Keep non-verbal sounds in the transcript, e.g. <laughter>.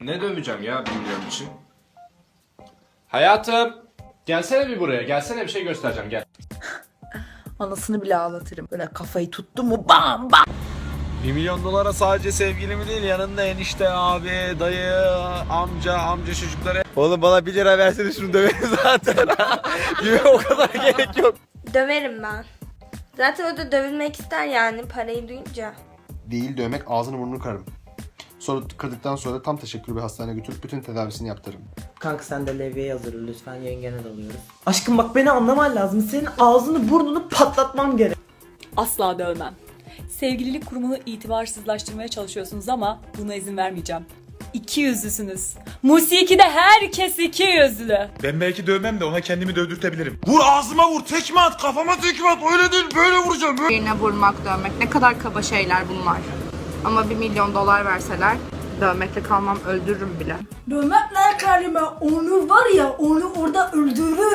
Ne döveceğim ya bilmiyorum için. Hayatım. Gelsene bir buraya. Gelsene bir şey göstereceğim gel. <gasps> Anasını bile ağlatırım. Böyle kafayı tuttu mu bam bam. 1 milyon dolara sadece sevgilimi değil yanında enişte, abi, dayı, amca, amca çocukları. Oğlum bana 1 lira versene şunu döverim zaten. <laughs> Gibi o kadar gerek yok. Döverim ben. Zaten o da dövülmek ister yani parayı duyunca. Değil dövmek ağzını burnunu kırarım. Sonra kırdıktan sonra tam teşekkür bir hastaneye götürüp bütün tedavisini yaptırırım. Kanka sen de levyeyi hazırla lütfen yengene dalıyoruz. Aşkım bak beni anlaman lazım. Senin ağzını burnunu patlatmam gerek. Asla dövmem. Sevgililik kurumunu itibarsızlaştırmaya çalışıyorsunuz ama buna izin vermeyeceğim. İki yüzlüsünüz. Musikide herkes iki yüzlü. Ben belki dövmem de ona kendimi dövdürtebilirim. Vur ağzıma vur, tekme at, kafama tekme at. Öyle değil, böyle vuracağım. Böyle. Birine vurmak, dövmek ne kadar kaba şeyler bunlar. Ama bir milyon dolar verseler dövmekle kalmam öldürürüm bile. Dövmek ne kelime? Onu var ya onu orada öldürürüm öldürür.